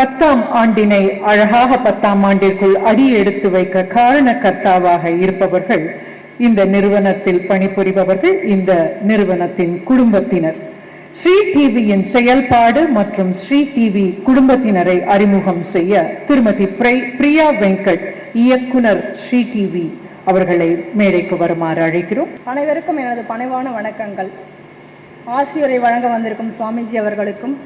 பத்தாம் ஆண்டினை அழகாக பத்தாம் ஆண்டிற்குள் அடி எடுத்து வைக்க காரணக்கர்த்தாவாக இருப்பவர்கள் இந்த நிறுவனத்தில் பணிபுரிபவர்கள் இந்த நிறுவனத்தின் குடும்பத்தினர். ஸ்ரீ டிவியின் செயல்பாடு மற்றும் ஸ்ரீ டிவி குடும்பத்தினரை அறிமுகம் செய்ய திருமதி பிரியா வெங்கட் இயக்குனர் ஸ்ரீ டிவி அவர்களை மேடைக்கு வருமாறு அழைக்கிறோம். அனைவருக்கும் எனது பணிவான வணக்கங்கள். ஆசிரியரை வழங்க வந்திருக்கும் சுவாமிஜி அவர்களுக்கும்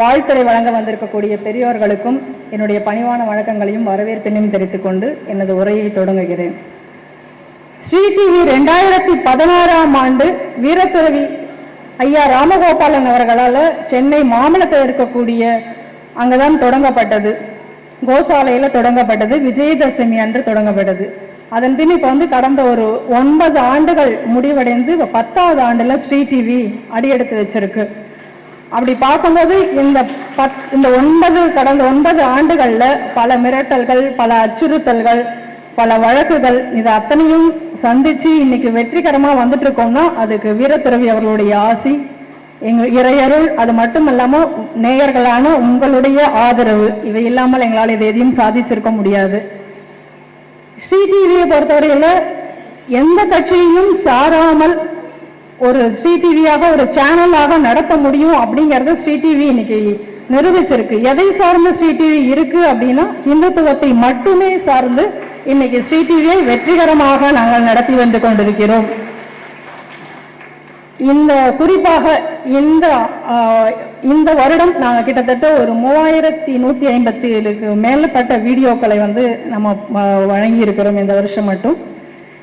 வாழ்த்துறை வழங்க வந்திருக்கக்கூடிய பெரியோர்களுக்கும் என்னுடைய பணிவான வழக்கங்களையும் வரவேற்பினையும் தெரிவித்துக் கொண்டு எனது உரையை தொடங்குகிறேன். ஸ்ரீ டிவி ரெண்டாயிரத்தி பதினாறாம் ஆண்டு வீரத்துறவி ஐயா ராமகோபாலன் அவர்களால் சென்னை மாமலத்தில் இருக்கக்கூடிய அங்கதான் தொடங்கப்பட்டது. கோசாலையில் தொடங்கப்பட்டது. விஜயதசமி அன்று தொடங்கப்பட்டது. அதன் பின் இப்போ வந்து கடந்த ஒரு ஒன்பது ஆண்டுகள் முடிவடைந்து பத்தாவது ஆண்டில் ஸ்ரீ டிவி அடியெடுத்து வச்சிருக்கு. அப்படி பார்க்கும்போது இந்த பத் இந்த ஒன்பது கடந்த ஒன்பது ஆண்டுகளில் பல மிரட்டல்கள் பல அச்சுறுத்தல்கள் பல வழக்குகள் இது அத்தனையும் சந்திச்சு இன்னைக்கு வெற்றிகரமாக வந்துட்டு இருக்கோம்னா அதுக்கு வீரத்துறவி அவர்களுடைய ஆசி எங்க இறையருள் அது மட்டும் இல்லாமல் நேயர்களான உங்களுடைய ஆதரவு இவை இல்லாமல் எங்களால் இதை எதையும் சாதிச்சிருக்க முடியாது. ஸ்ரீ டிவியை பொறுத்தவரையில் எந்த கட்சியையும் சாராமல் ஒரு ஸ்ரீ டிவியாக ஒரு சேனலாக நடத்த முடியும் அப்படிங்கறத ஸ்ரீ டிவி இன்னைக்கு நிரூபிச்சிருக்கு. எதை சார்ந்த ஸ்ரீடிவி இருக்கு அப்படின்னா இந்துத்துவத்தை மட்டுமே சார்ந்து இன்னைக்கு ஸ்ரீ டிவியை வெற்றிகரமாக நாங்கள் நடத்தி வந்து கொண்டிருக்கிறோம். இந்த குறிப்பாக இந்த ஆஹ், இந்த வருடம் நாங்கள் கிட்டத்தட்ட ஒரு மூவாயிரத்தி நூற்றி ஐம்பத்தி ஏழுக்கு மேலப்பட்ட வீடியோக்களை வந்து நம்ம ஆஹ், வழங்கி இருக்கிறோம் இந்த வருஷம் மட்டும்.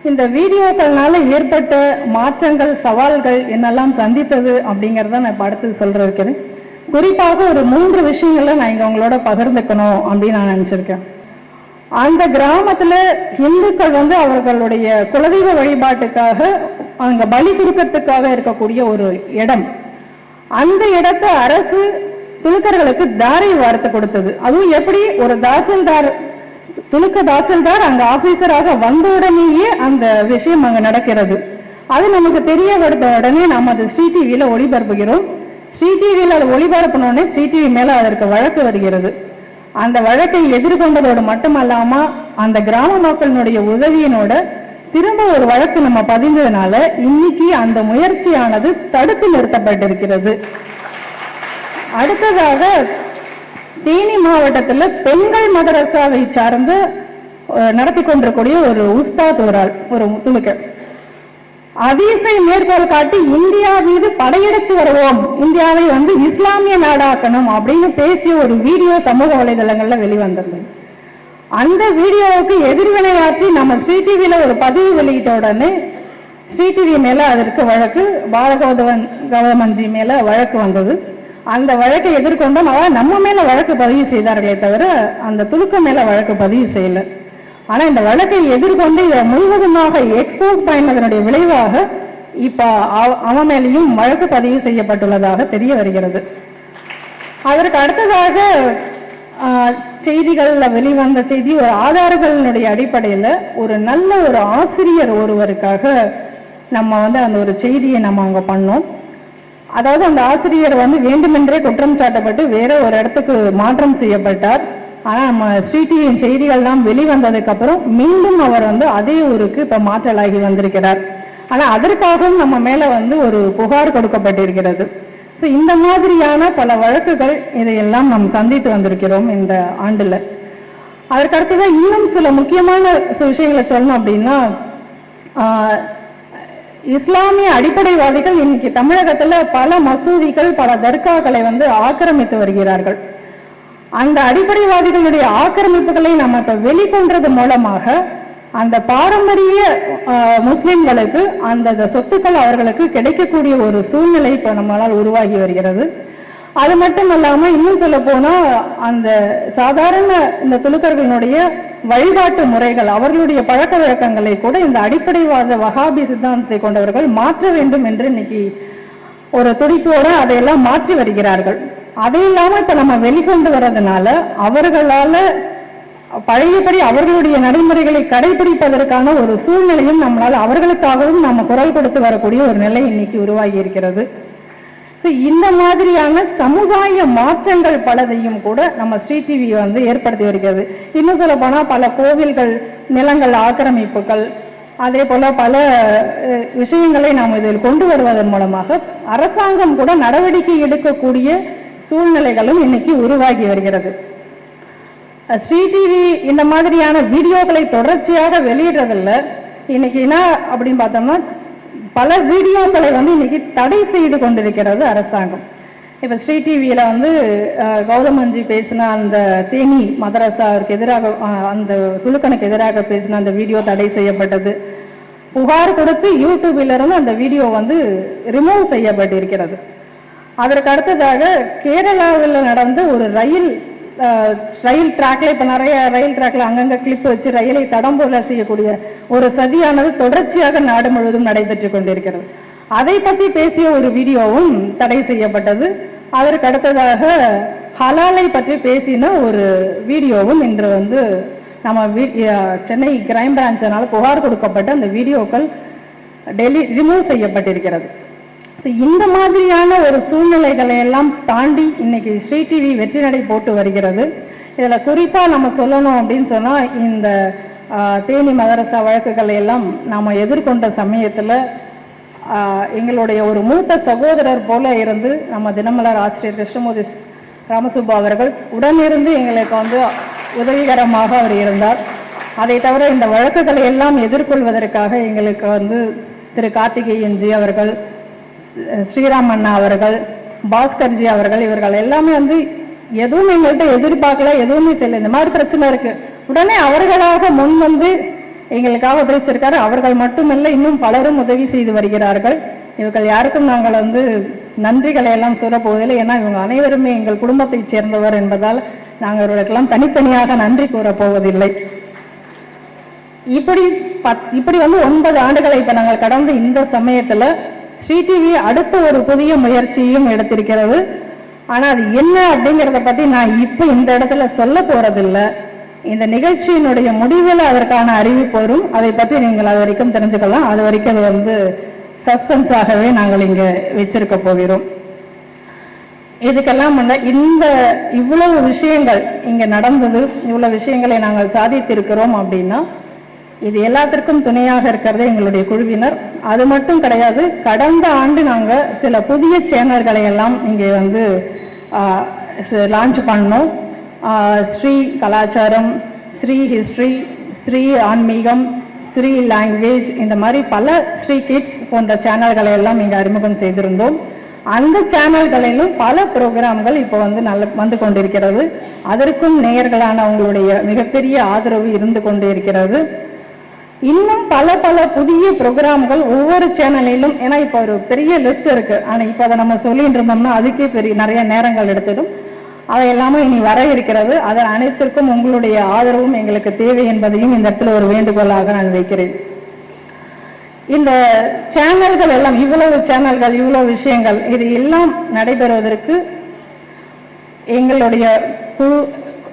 இந்த வீடியோக்கள்னால ஏற்பட்ட மாற்றங்கள் சவால்கள் என்னெல்லாம் சந்தித்தது அப்படிங்கிறத நான் இப்போ அடுத்து சொல்ற இருக்கிறேன் குறிப்பாக ஒரு மூன்று விஷயங்களை நான் இங்க உங்களோட பகிர்ந்துக்கணும் அப்படின்னு நான் நினைச்சிருக்கேன். அந்த கிராமத்துல இந்துக்கள் வந்து அவர்களுடைய குலதெய்வ வழிபாட்டுக்காக அங்க பலி கொடுக்கறதுக்காக இருக்கக்கூடிய ஒரு இடம். அந்த இடத்த அரசு துலுக்கர்களுக்கு தாரை வார்த்து கொடுத்தது. அதுவும் எப்படி? ஒரு தாசில்தார் துலுக்க தாசில்தார் அங்க ஆபீசராக வந்த உடனேயே அந்த விஷயம் அங்க நடக்கிறது. அது நமக்கு தெரிய வருத உடனே நாம் அது ஸ்ரீ டிவியில ஒளிபரப்புகிறோம். ஸ்ரீ டிவியில அதை ஒளிபரப்பின உடனே ஸ்ரீ டிவி மேல அதற்கு வழக்கு வருகிறது. அந்த வழக்கை எதிர்கொண்டதோடு மட்டுமல்லாம அந்த கிராம மக்களினுடைய உதவியினோட திரும்ப ஒரு வழக்கு நம்ம பதிந்ததுனால இன்னைக்கு அந்த முயற்சியானது தடுத்து நிறுத்தப்பட்டிருக்கிறது. அடுத்ததாக தேனி மாவட்டத்தில் பெண்கள் மதரசாவை சார்ந்து நடத்தி கொண்டிருக்கூடிய ஒரு உஸ்தாத் ஒரு ஆள் ஒரு துலுக்க அதிசை மேற்கோள் காட்டி இந்தியா மீது படையெடுத்து வருவோம். இந்தியாவை வந்து இஸ்லாமிய நாடாக்கணும் அப்படின்னு பேசிய ஒரு வீடியோ சமூக வலைதளங்கள்ல வெளிவந்திருந்தது அந்த வீடியோவுக்கு எதிர்வினையாற்றி நம்ம ஸ்ரீ டிவியில ஒரு பதிவு வெளியிட்ட உடனே ஸ்ரீ டிவி மேல அதற்கு வழக்கு பாலகௌதவன் கவர்மஞ்சி மேல வழக்கு வந்தது. அந்த வழக்கை எதிர்கொண்டோம் அவ நம்ம மேலே வழக்கு பதிவு செய்தார்களே தவிர அந்த துலுக்க மேலே வழக்கு பதிவு செய்யல. ஆனால் இந்த வழக்கை எதிர்கொண்டு இதை முழுவதுமாக எக்ஸ்போஸ் பண்ணதனுடைய விளைவாக இப்போ அவ- அவன் மேலேயும் வழக்கு பதிவு செய்யப்பட்டுள்ளதாக தெரிய வருகிறது. அதற்கு அடுத்ததாக செய்திகளில் வெளிவந்த செய்தி ஒரு ஆதாரங்களினுடைய அடிப்படையில் ஒரு நல்ல ஒரு ஆசிரியர் ஒருவருக்காக நம்ம வந்து அந்த ஒரு செய்தியை நம்ம அங்கே பண்ணோம். அதாவது அந்த ஆசிரியர் வந்து வேண்டுமென்றே குற்றம் சாட்டப்பட்டு வேற ஒரு இடத்துக்கு மாற்றம் செய்யப்பட்டார். ஆனால் நம்ம ஸ்ரீடிவியின் செய்திகள்லாம் வெளிவந்ததுக்கு அப்புறம் மீண்டும் அவர் வந்து அதே ஊருக்கு இப்போ மாற்றலாகி வந்திருக்கிறார். ஆனால் அதற்காகவும் நம்ம மேலே வந்து ஒரு புகார் கொடுக்கப்பட்டிருக்கிறது. ஸோ இந்த மாதிரியான பல வழக்குகள் இதையெல்லாம் நாம் சந்தித்து வந்திருக்கிறோம் இந்த ஆண்டில். அதற்கடுத்து தான் இன்னும் சில முக்கியமான சில விஷயங்களை சொல்லணும் அப்படின்னா இஸ்லாமிய அடிப்படைவாதிகள் இன்னைக்கு தமிழகத்துல பல மசூதிகள் பல தர்காக்களை வந்து ஆக்கிரமித்து வருகிறார்கள். அந்த அடிப்படைவாதிகளுடைய ஆக்கிரமிப்புகளை நம்ம இப்ப வெளிக்கொண்டது மூலமாக அந்த பாரம்பரிய முஸ்லிம்களுக்கு அந்த சொத்துக்கள் அவர்களுக்கு கிடைக்கக்கூடிய ஒரு சூழ்நிலை இப்ப நம்மளால் உருவாகி வருகிறது. அது மட்டும் இல்லாமல் இன்னும் சொல்ல போனால் அந்த சாதாரண இந்த துலுக்கர்களுடைய வழிபாட்டு முறைகள் அவர்களுடைய பழக்க வழக்கங்களை கூட இந்த அடிப்படைவாத வகாபி சித்தாந்தத்தை கொண்டவர்கள் மாற்ற வேண்டும் என்று இன்னைக்கு ஒரு துடிப்போட அதையெல்லாம் மாற்றி வருகிறார்கள். அது இல்லாமல் இப்போ நம்ம வெளிக்கொண்டு வர்றதுனால அவர்களால் பழையபடி அவர்களுடைய நடைமுறைகளை கடைபிடிப்பதற்கான ஒரு சூழ்நிலையும் நம்மளால் அவர்களுக்காகவும் நம்ம குரல் கொடுத்து வரக்கூடிய ஒரு நிலை இன்னைக்கு உருவாகி இருக்கிறது. ஸோ இந்த மாதிரியான சமுதாய மாற்றங்கள் பலதையும் கூட நம்ம ஸ்ரீ டிவி வந்து ஏற்படுத்தி வருகிறது. இன்னும் சொல்ல போனால் பல கோவில்கள் நிலங்கள் ஆக்கிரமிப்புகள் அதே போல பல விஷயங்களை நாம் இதில் கொண்டு வருவதன் மூலமாக அரசாங்கம் கூட நடவடிக்கை எடுக்கக்கூடிய சூழ்நிலைகளும் இன்னைக்கு உருவாகி வருகிறது. ஸ்ரீ டிவி இந்த மாதிரியான வீடியோக்களை தொடர்ச்சியாக வெளியிடுறதில்ல. இன்னைக்கு என்ன அப்படின்னு பார்த்தோம்னா பல வீடியோக்களை வந்து இன்னைக்கு தடை செய்து கொண்டிருக்கிறது அரசாங்கம். இப்போ ஸ்ரீ டிவியில் வந்து கௌதமஞ்சி பேசின அந்த தேனி மதரசாவிற்கு எதிராக அந்த துலுக்கனுக்கு எதிராக பேசின அந்த வீடியோ தடை செய்யப்பட்டது. புகார் கொடுத்து யூடியூபிலிருந்து அந்த வீடியோ வந்து ரிமூவ் செய்யப்பட்டிருக்கிறது. அதற்கு அடுத்ததாக கேரளாவில் நடந்த ஒரு ரயில் ரயில் டிராக்ல இப்ப நிறைய ரயில் டிராக்ல அங்கங்க கிளிப் வச்சு ரயிலை தடம்புல செய்யக்கூடிய ஒரு சதியானது தொடர்ச்சியாக நாடு முழுவதும் நடைபெற்று கொண்டிருக்கிறது. அதை பத்தி பேசிய ஒரு வீடியோவும் தடை செய்யப்பட்டது. அதற்கு அடுத்ததாக ஹலாலை பற்றி பேசின ஒரு வீடியோவும் இன்று வந்து நம்ம சென்னை கிரைம் பிரான்ச்சினால் புகார் கொடுக்கப்பட்ட அந்த வீடியோக்கள் டெலி ரிமூவ் செய்யப்பட்டிருக்கிறது. ஸோ இந்த மாதிரியான ஒரு சூழ்நிலைகளை எல்லாம் தாண்டி இன்னைக்கு ஸ்ரீ டிவி வெற்றி நடை போட்டு வருகிறது. இதில் குறிப்பாக நம்ம சொல்லணும் அப்படின்னு சொன்னால் இந்த தேனி மதரசா வழக்குகளை எல்லாம் நாம் எதிர்கொண்ட சமயத்தில் எங்களுடைய ஒரு மூத்த சகோதரர் போல இருந்து நம்ம தினமலர் ஆசிரியர் கிருஷ்ணமூர்த்தி ராமசுப்பா அவர்கள் உடனிருந்து எங்களுக்கு வந்து உதவிகரமாக அவர் இருந்தார். அதை தவிர இந்த வழக்குகளை எல்லாம் எதிர்கொள்வதற்காக எங்களுக்கு வந்து திரு கார்த்திகேயன்ஜி அவர்கள் ஸ்ரீராம் அண்ணா அவர்கள் பாஸ்கர்ஜி அவர்கள் இவர்கள் எல்லாமே வந்து எதுவும் எங்கள்கிட்ட எதிர்பார்க்கல எதுவுமே செய்யல. இந்த மாதிரி பிரச்சனை இருக்கு. உடனே அவர்களாக முன் வந்து எங்களுக்காக பேசியிருக்காரு. அவர்கள் மட்டுமல்ல இன்னும் பலரும் உதவி செய்து வருகிறார்கள். இவர்கள் யாருக்கும் நாங்கள் வந்து நன்றிகளை எல்லாம் சொல்ல போவதில்லை. ஏன்னா இவங்க அனைவருமே எங்கள் குடும்பத்தைச் சேர்ந்தவர் என்பதால் நாங்கள் இவர்களுக்கெல்லாம் தனித்தனியாக நன்றி கூறப் போவதில்லை. இப்படி பத்- இப்படி வந்து ஒன்பது ஆண்டுகளை இப்போ நாங்கள் கடந்து இந்த சமயத்துல ஸ்ரீ டிவி அடுத்த ஒரு புதிய முயற்சியும் எடுத்திருக்கிறது. ஆனால் அது என்ன அப்படிங்கிறத பற்றி நான் இப்போ இந்த இடத்துல சொல்ல போகிறதில்ல இந்த நிகழ்ச்சியினுடைய முடிவில் அதற்கான அறிவிப்பு வரும் அதை பற்றி நீங்கள் அது வரைக்கும் தெரிஞ்சுக்கலாம். அது வரைக்கும் அது வந்து சஸ்பென்ஸாகவே நாங்கள் இங்கே வச்சிருக்க போகிறோம். இதுக்கெல்லாம் முன்ன இந்த இவ்வளவு விஷயங்கள் இங்கே நடந்தது இவ்வளோ விஷயங்களை நாங்கள் சாதித்திருக்கிறோம் அப்படின்னா இது எல்லாத்திற்கும் துணையாக இருக்கிறது எங்களுடைய குழுவினர். அது மட்டும் கிடையாது கடந்த ஆண்டு நாங்கள் சில புதிய சேனல்களை எல்லாம் இங்கே வந்து லான்ச் பண்ணோம். ஸ்ரீ கலாச்சாரம் ஸ்ரீ ஹிஸ்ட்ரி ஸ்ரீ ஆன்மீகம் ஸ்ரீ லாங்குவேஜ் இந்த மாதிரி பல ஸ்ரீ கிட்ஸ் போன்ற சேனல்களை எல்லாம் இங்கே அறிமுகம் செய்திருந்தோம். அந்த சேனல்களிலும் பல ப்ரோக்ராம்கள் இப்போ வந்து நல்ல வந்து கொண்டிருக்கிறது. அதற்கும் நேயர்களான உங்களுடைய மிகப்பெரிய ஆதரவு இருந்து கொண்டே இருக்கிறது இன்னும் பல பல புதிய ப்ரோக்ராம்கள் ஒவ்வொரு சேனலிலும் ஏன்னா இப்போ ஒரு பெரிய லிஸ்ட் இருக்கு. ஆனால் இப்போ அதை நம்ம சொல்லிட்டு இருந்தோம்னா அதுக்கே பெரிய நிறைய நேரங்கள் எடுத்துடும். அவை எல்லாமே இனி வர இருக்கிறது. அதை அனைத்திற்கும் உங்களுடைய ஆதரவும் எங்களுக்கு தேவை என்பதையும் இந்த இடத்துல ஒரு வேண்டுகோளாக நான் வைக்கிறேன். இந்த சேனல்கள் எல்லாம் இவ்வளவு சேனல்கள் இவ்வளவு விஷயங்கள் இது எல்லாம் நடைபெறுவதற்கு எங்களுடைய குழு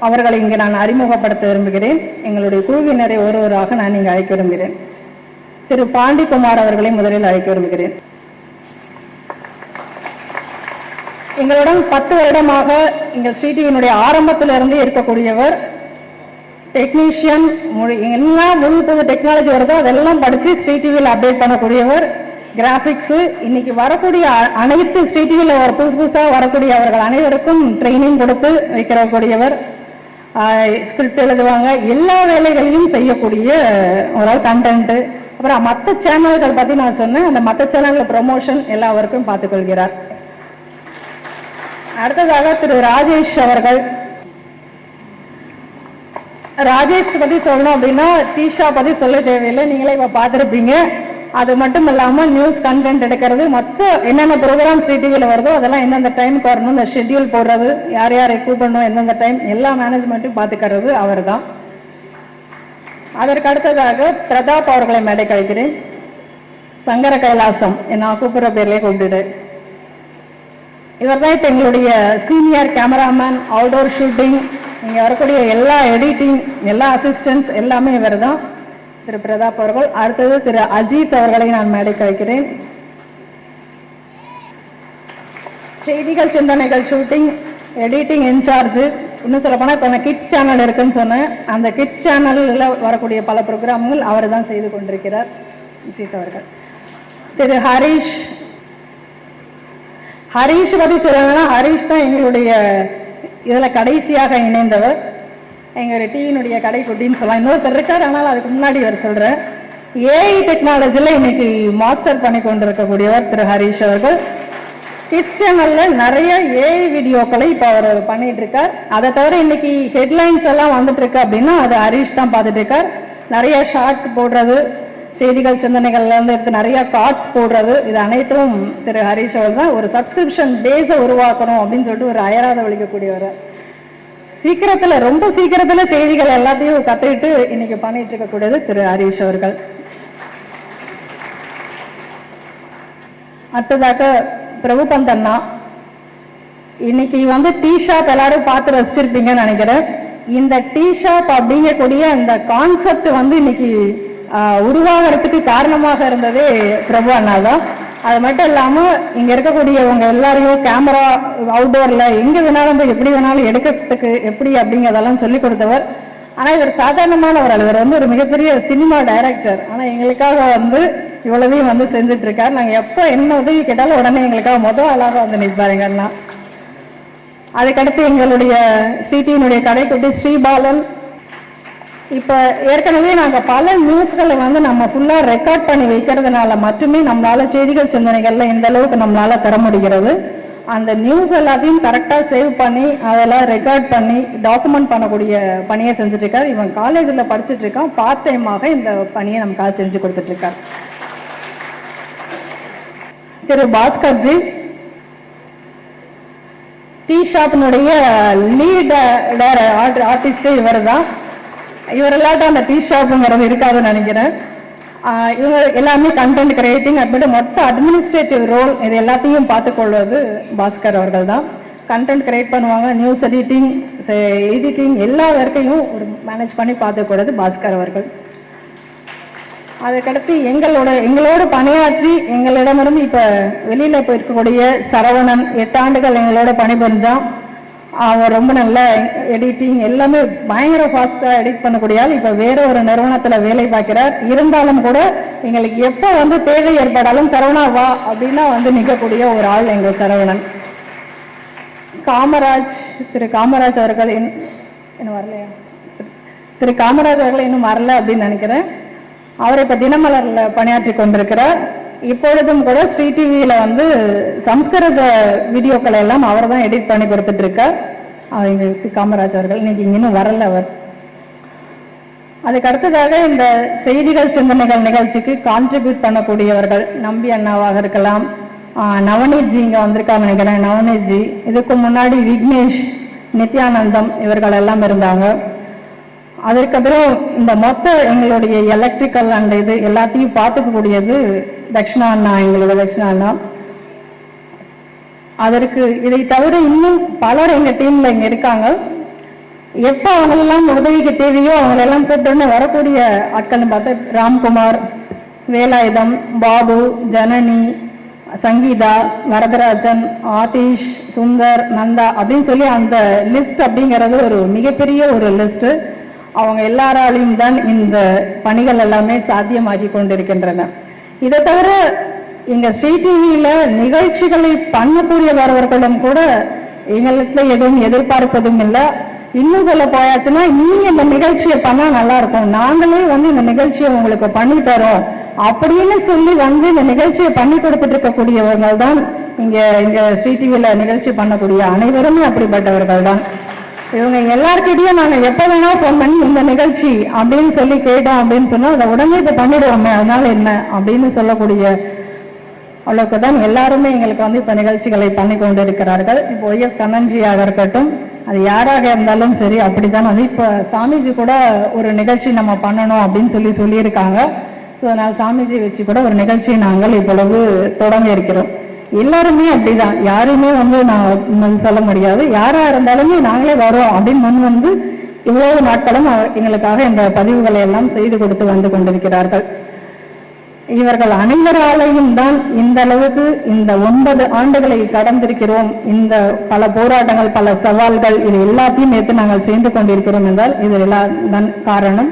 அவர்களை இங்கே நான் அறிமுகப்படுத்த விரும்புகிறேன். எங்களுடைய குழுவினரை ஒருவராக நான் இங்கே அழைக்க விரும்புகிறேன். திரு பாண்டிக்குமார் அவர்களை முதலில் அழைக்க விரும்புகிறேன். எங்களுடன் பத்து வருடமாக எங்கள் ஸ்ரீடிவியினுடைய ஆரம்பத்திலிருந்து இருக்கக்கூடியவர் டெக்னீஷியன் எல்லா முழு புது டெக்னாலஜி வருதோ அதெல்லாம் படித்து ஸ்ரீ டிவியில் அப்டேட் பண்ணக்கூடியவர் கிராஃபிக்ஸு இன்னைக்கு வரக்கூடிய அ- அனைத்து ஸ்ரீ டிவியில் புதுசு புதுசாக வரக்கூடிய அவர்கள் அனைவருக்கும் ட்ரைனிங் கொடுத்து வைக்கிறக்கூடியவர் ஸ்கிரிப்ட் எழுதுவாங்க. எல்லா வேலைகளையும் செய்யக்கூடிய ஒரு ஆள் கண்டென்ட் அப்புறம் மற்ற சேனல்கள் பத்தி நான் சொன்னேன். அந்த மற்ற சேனல்கள் ப்ரொமோஷன் எல்லாவருக்கும் பார்த்துக்கொள்கிறார். அடுத்ததாக திரு ராஜேஷ் அவர்கள். ராஜேஷ் பத்தி சொல்லணும் அப்படின்னா டீஷா பத்தி சொல்ல தேவையில்லை. நீங்களே இப்போ பார்த்திருப்பீங்க. அது மட்டும் இல்லாமல் நியூஸ் கண்டென்ட் எடுக்கிறது மொத்த என்னென்ன ப்ரோக்ராம் ஸ்ரீ டிவியில் வருதோ அதெல்லாம் எந்தெந்த டைமுக்கு வரணும் இந்த ஷெட்யூல் போடுறது யார் யாரை கூப்பிடணும் எந்தெந்த டைம் எல்லா மேனேஜ்மெண்ட்டும் பார்த்துக்கிறது அவர்தான். அதற்கு அடுத்ததாக பிரதாப் அவர்களை மேடை கழிக்கிறேன் சங்கர கைலாசம் நான் கூப்பிடுற பேர்லேயே கூப்பிட்டுடு இவர் தான் இப்போ எங்களுடைய சீனியர் கேமராமேன் அவுடோர் ஷூட்டிங் இங்கே வரக்கூடிய எல்லா எடிட்டிங் எல்லா அசிஸ்டன்ஸ் எல்லாமே இவர் தான் திரு பிரதாப் அவர்கள் அடுத்தது திரு அஜித் அவர்களை நான் மேடைக்கு வைக்கிறேன் செய்திகள் சிந்தனைகள் ஷூட்டிங் எடிட்டிங் இன்சார்ஜ் இன்னும் சொல்ல போனால் இப்போ கிட்ஸ் சேனல் இருக்குன்னு சொன்னேன். அந்த கிட்ஸ் சேனலில் வரக்கூடிய பல ப்ரோக்ராம்கள் அவர் தான் செய்து கொண்டிருக்கிறார் ஜீத் அவர்கள். திரு ஹரிஷ். ஹரிஷ் பற்றி சொல்லணும்னா ஹரிஷ் தான் எங்களுடைய இதில் கடைசியாக இணைந்தவர். எங்களுடைய டிவியினுடைய கடைக்குட்டின்னு சொல்லலாம். இன்னொருத்தர் இருக்கார் ஆனால் அதுக்கு முன்னாடி அவர் சொல்கிறேன் ஏஐ டெக்னாலஜியில் இன்னைக்கு மாஸ்டர் பண்ணி கொண்டிருக்கக்கூடியவர் திரு ஹரிஷ் அவர்கள். கிட்ஸ் சேனலில் நிறைய ஏஐ வீடியோக்களை இப்போ அவர் பண்ணிட்டு இருக்கார். அதை தவிர இன்னைக்கு ஹெட்லைன்ஸ் எல்லாம் வந்துட்டு இருக்கு அப்படின்னா அது ஹரிஷ் தான் பார்த்துட்டு இருக்கார். நிறைய ஷார்ட்ஸ் போடுறது செய்திகள் சிந்தனைகள்லேருந்து எடுத்து நிறைய கார்ட்ஸ் போடுறது இது அனைத்தும் திரு ஹரிஷ் அவர் தான் ஒரு சப்ஸ்கிரிப்ஷன் பேஸை உருவாக்கணும் அப்படின்னு சொல்லிட்டு ஒரு அயராத வலிக்கக்கூடியவர் சீக்கிரத்துல ரொம்ப சீக்கிரத்துல செய்திகள் எல்லாத்தையும் கத்துக்கிட்டு இன்னைக்கு பண்ணிட்டு இருக்கக்கூடியது திரு ஹரீஷ் அவர்கள். அடுத்ததாக பிரபுபந்த் அண்ணா. இன்னைக்கு வந்து டீ ஷாப் எல்லாரும் பார்த்து ரசிச்சிருப்பீங்கன்னு நினைக்கிறேன். இந்த டீ ஷாப் அப்படிங்கக்கூடிய இந்த கான்செப்ட் வந்து இன்னைக்கு ஆஹ், உருவாகிறதுக்கு காரணமாக இருந்ததே பிரபு அண்ணா தான். அது மட்டும் இல்லாமல் இங்கே இருக்கக்கூடியவங்க எல்லாரையும் கேமரா அவுட்டோரில் எங்கே வேணாலும் போய் எப்படி வேணாலும் எடுக்கிறதுக்கு எப்படி அப்படிங்கிறதெல்லாம் சொல்லி கொடுத்தவர். ஆனால் இவர் சாதாரணமானவர் இவர் வந்து ஒரு மிகப்பெரிய சினிமா டைரக்டர் ஆனால் எங்களுக்காக வந்து இவ்வளவையும் வந்து செஞ்சிட்ருக்கார். நாங்கள் எப்போ என்ன உதவி கேட்டாலும் உடனே எங்களுக்காக மொதல் ஆளாக வந்து நிற்பாருங்கன்னா அதுக்கடுத்து எங்களுடைய ஸ்ரீடியினுடைய கடைக்குட்டி ஸ்ரீபாலன். இப்போ ஏற்கனவே நாங்கள் பல நியூஸ்களை வந்து நம்ம ஃபுல்லாக ரெக்கார்ட் பண்ணி வைக்கிறதுனால மட்டுமே நம்மளால் செய்திகள் சிந்தனைகளில் இந்த அளவுக்கு தர முடிகிறது. அந்த நியூஸ் எல்லாத்தையும் கரெக்டாக சேவ் பண்ணி அதெல்லாம் ரெக்கார்ட் பண்ணி டாக்குமெண்ட் பண்ணக்கூடிய பணியை செஞ்சுட்ருக்கார் இவன் காலேஜில் படிச்சுட்ருக்கான் பார்ட் டைமாக இந்த பணியை நமக்காக செஞ்சு கொடுத்துட்ருக்கார் திரு பாஸ்கர்ஜி டீ ஷாப்பினுடைய லீட் ஆர்டிஸ்டே இவர் தான் இவரெல்லாட்டும் அந்த டீ ஷாப்புங்கிறது இருக்காதுன்னு நினைக்கிறேன். இவங்க எல்லாமே கண்டென்ட் கிரியேட்டிங் அப்படின்னு மொத்த அட்மினிஸ்ட்ரேட்டிவ் ரோல் இது எல்லாத்தையும் பார்த்துக்கொள்வது பாஸ்கர் அவர்கள் தான். கண்டென்ட் கிரியேட் பண்ணுவாங்க நியூஸ் எடிட்டிங் எடிட்டிங் எல்லா ஒர்க்கையும் ஒரு மேனேஜ் பண்ணி பார்த்துக்கொள்வது பாஸ்கர் அவர்கள். அதுக்கடுத்து எங்களோட எங்களோட பணியாற்றி எங்களிடமிருந்து இப்போ வெளியில் போயிருக்கக்கூடிய சரவணன் எட்டு ஆண்டுகள் எங்களோட பணிபுரிஞ்சான். அவன் ரொம்ப நல்ல எடிட்டிங் எல்லாமே பயங்கர ஃபாஸ்ட்டாக எடிட் பண்ணக்கூடிய ஆள். இப்ப வேற ஒரு நிறுவனத்தில் வேலை பார்க்கிறார். இருந்தாலும் கூட எங்களுக்கு எப்போ வந்து தேவை ஏற்பட்டாலும் சரவணா வா அப்படின்னா வந்து நிற்கக்கூடிய ஒரு ஆள் எங்கள் சரவணன். காமராஜ் திரு காமராஜ் அவர்கள் இன்னும் வரலையா? திரு காமராஜ் அவர்கள் இன்னும் வரல அப்படின்னு நினைக்கிறேன். அவர் இப்போ தினமலரில் பணியாற்றி கொண்டிருக்கிறார். இப்பொழுதும் கூட ஸ்ரீ டிவியில வந்து சம்ஸ்கிருத வீடியோக்களை எல்லாம் அவர் தான் எடிட் பண்ணி கொடுத்துட்டு இருக்கார் அவங்க காமராஜ் அவர்கள் இன்னைக்கு இன்னும் வரல அவர். அதுக்கு அடுத்ததாக இந்த செய்திகள் சிந்தனைகள் நிகழ்ச்சிக்கு கான்ட்ரிபியூட் பண்ணக்கூடியவர்கள் நம்பி அண்ணாவாக இருக்கலாம். ஆஹ் இங்கே ஜி இங்க வந்திருக்காங்க நினைக்கிறேன். நவநீத் ஜி இதுக்கு முன்னாடி விக்னேஷ் நித்யானந்தம் இவர்கள் எல்லாம் இருந்தாங்க. அதற்கப்புறம் இந்த மொத்த எங்களுடைய எலக்ட்ரிக்கல் அண்ட் இது எல்லாத்தையும் பார்த்துக்கக்கூடியது தக்ஷணா அண்ணா எங்களோட தக்ஷணா அண்ணா. அதற்கு இதை தவிர இன்னும் பலர் எங்கள் டீமில் இங்கே இருக்காங்க. எப்போ அவங்களெல்லாம் உதவிக்கு தேவையோ அவங்களெல்லாம் கூப்பிட்டு வரக்கூடிய ஆட்கள்னு பார்த்தா ராம்குமார் வேலாயுதம் பாபு ஜனனி சங்கீதா வரதராஜன் ஆதிஷ் சுந்தர் நந்தா அப்படின்னு சொல்லி அந்த லிஸ்ட் அப்படிங்கிறது ஒரு மிகப்பெரிய ஒரு லிஸ்ட்டு அவங்க எல்லாராலையும் தான் இந்த பணிகள் எல்லாமே சாத்தியமாகி கொண்டிருக்கின்றன. இதை தவிர இங்கே ஸ்ரீ டிவியில நிகழ்ச்சிகளை பண்ணக்கூடியவர்களும் கூட எங்களுக்கு எதுவும் எதிர்பார்ப்பதும் இல்லை. இன்னும் சொல்ல போயாச்சுன்னா நீங்க இந்த நிகழ்ச்சியை பண்ணா நல்லா இருக்கும் நாங்களே வந்து இந்த நிகழ்ச்சியை உங்களுக்கு பண்ணி தரோம் அப்படின்னு சொல்லி வந்து இந்த நிகழ்ச்சியை பண்ணி கொடுத்துட்டு இருக்கக்கூடியவர்கள் தான் இங்க இங்க ஸ்ரீ டிவியில நிகழ்ச்சி பண்ணக்கூடிய அனைவருமே அப்படிப்பட்டவர்கள் தான். இவங்க எல்லார்கிட்டயும் நாங்கள் எப்போ வேணா ஃபோன் பண்ணி இந்த நிகழ்ச்சி அப்படின்னு சொல்லி கேட்டோம் அப்படின்னு சொன்னால் அதை உடனே இப்போ பண்ணிடுவோமே அதனால என்ன அப்படின்னு சொல்லக்கூடிய அவ்வளவுக்கு தான் எல்லாருமே எங்களுக்கு வந்து இப்போ நிகழ்ச்சிகளை பண்ணி கொண்டு இருக்கிறார்கள் இப்போ ஒய்எஸ் கண்ணன்ஜியாக இருக்கட்டும் அது யாராக இருந்தாலும் சரி அப்படித்தான் வந்து இப்போ சாமிஜி கூட ஒரு நிகழ்ச்சி நம்ம பண்ணணும் அப்படின்னு சொல்லி சொல்லியிருக்காங்க. ஸோ அதனால் சாமிஜி வச்சு கூட ஒரு நிகழ்ச்சியை நாங்கள் இப்பொழுது தொடங்க இருக்கிறோம் எல்லாருமே அப்படிதான். யாருமே வந்து நான் சொல்ல முடியாது. யாரா இருந்தாலுமே நாங்களே வரோம் அப்படின்னு முன் வந்து இவ்வளவு நாட்களும் எங்களுக்காக இந்த பதிவுகளை எல்லாம் செய்து கொடுத்து வந்து கொண்டிருக்கிறார்கள். இவர்கள் அனைவராலையும் தான் இந்த அளவுக்கு இந்த ஒன்பது ஆண்டுகளை கடந்திருக்கிறோம். இந்த பல போராட்டங்கள் பல சவால்கள் இது எல்லாத்தையும் ஏற்று நாங்கள் சேர்ந்து கொண்டிருக்கிறோம் என்றால் இது எல்லாம் தான் காரணம்.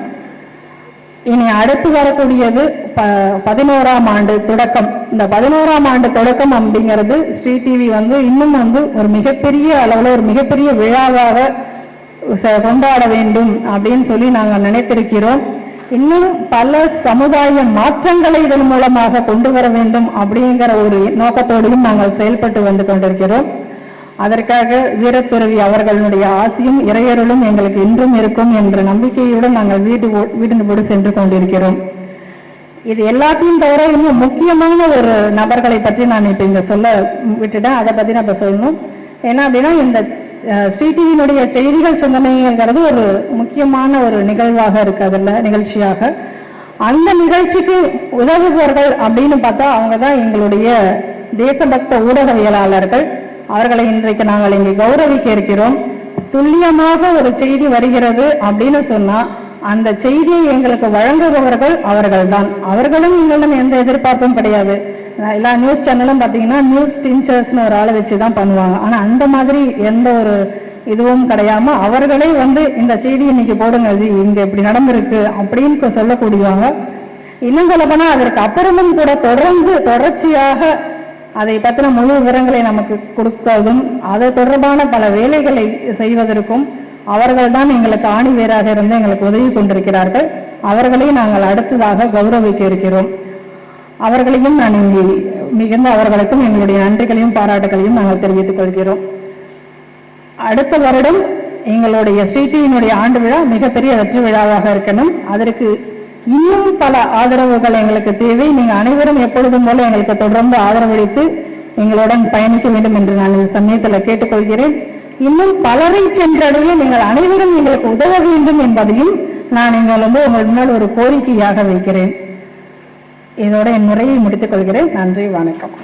இனி அடுத்து வரக்கூடியது ப பதினோராம் ஆண்டு தொடக்கம். இந்த பதினோராம் ஆண்டு தொடக்கம் அப்படிங்கிறது ஸ்ரீ டிவி வந்து இன்னும் வந்து ஒரு மிகப்பெரிய அளவில் ஒரு மிகப்பெரிய விழாவாக ச- கொண்டாட வேண்டும் அப்படின்னு சொல்லி நாங்கள் நினைத்திருக்கிறோம். இன்னும் பல சமுதாய மாற்றங்களை இதன் மூலமாக கொண்டு வர வேண்டும் அப்படிங்கிற ஒரு நோக்கத்தோடையும் நாங்கள் செயல்பட்டு வந்து கொண்டிருக்கிறோம். அதற்காக வீரத்துறவி அவர்களுடைய ஆசியும் இறையருளும் எங்களுக்கு இன்றும் இருக்கும் என்ற நம்பிக்கையுடன் நாங்கள் வீடு வீடு வீடு சென்று கொண்டிருக்கிறோம். இது எல்லாத்தையும் தவிர இன்னும் முக்கியமான ஒரு நபர்களை பற்றி நான் இப்போ இங்கே சொல்ல விட்டுட்டேன். அதை பற்றி நான் இப்போ சொல்லணும். ஏன்னா அப்படின்னா இந்த ஸ்ரீடிவியினுடைய ஸ்ரீ டிவியினுடைய செய்திகள் சிந்தனைங்கிறது ஒரு முக்கியமான ஒரு நிகழ்வாக இருக்கு அதில் நிகழ்ச்சியாக. அந்த நிகழ்ச்சிக்கு உதவுபவர்கள் அப்படின்னு பார்த்தா அவங்க தான் எங்களுடைய தேசபக்த ஊடகவியலாளர்கள். அவர்களை இன்றைக்கு நாங்கள் இங்கே கௌரவிக்க இருக்கிறோம். துல்லியமாக ஒரு செய்தி வருகிறது அப்படின்னு சொன்னா அந்த செய்தியை எங்களுக்கு வழங்குபவர்கள் அவர்கள்தான். அவர்களும் எங்களிடம் எந்த எதிர்பார்ப்பும் கிடையாது. எல்லா நியூஸ் சேனலும் பார்த்தீங்கன்னா நியூஸ் டீச்சர்ஸ்னு ஒரு ஆளை வச்சு தான் பண்ணுவாங்க. ஆனா அந்த மாதிரி எந்த ஒரு இதுவும் கிடையாம அவர்களே வந்து இந்த செய்தி இன்னைக்கு போடுங்க ஜி இங்க இப்படி நடந்திருக்கு அப்படின்னு சொல்லக்கூடியவங்க. இன்னும் சொல்ல போனா அதற்கு அப்புறமும் கூட தொடர்ந்து தொடர்ச்சியாக அதை பற்றின முழு விவரங்களை நமக்கு கொடுப்பதும் அது தொடர்பான பல வேலைகளை செய்வதற்கும் அவர்கள் தான் எங்களுக்கு ஆணிவேராக இருந்து எங்களுக்கு உதவி கொண்டிருக்கிறார்கள். அவர்களை நாங்கள் அடுத்ததாக கௌரவிக்க இருக்கிறோம். அவர்களையும் நான் இங்கே மிகுந்த அவர்களுக்கும் எங்களுடைய நன்றிகளையும் பாராட்டுகளையும் நாங்கள் தெரிவித்துக் கொள்கிறோம். அடுத்த வருடம் எங்களுடைய ஸ்ரீடியினுடைய ஆண்டு விழா மிகப்பெரிய வெற்றி விழாவாக இருக்கணும். அதற்கு இன்னும் பல ஆதரவுகள் எங்களுக்கு தேவை. நீங்கள் அனைவரும் எப்பொழுதும் போல எங்களுக்கு தொடர்ந்து ஆதரவளித்து எங்களுடன் பயணிக்க வேண்டும் என்று நான் இந்த சமயத்தில் கேட்டுக்கொள்கிறேன். இன்னும் பலரை சென்றடைய நீங்கள் அனைவரும் எங்களுக்கு உதவ வேண்டும் என்பதையும் நான் நீங்கள் வந்து உங்கள் முன்னால் ஒரு கோரிக்கையாக வைக்கிறேன். இதோட என் முறையை முடித்துக் கொள்கிறேன். நன்றி வணக்கம்.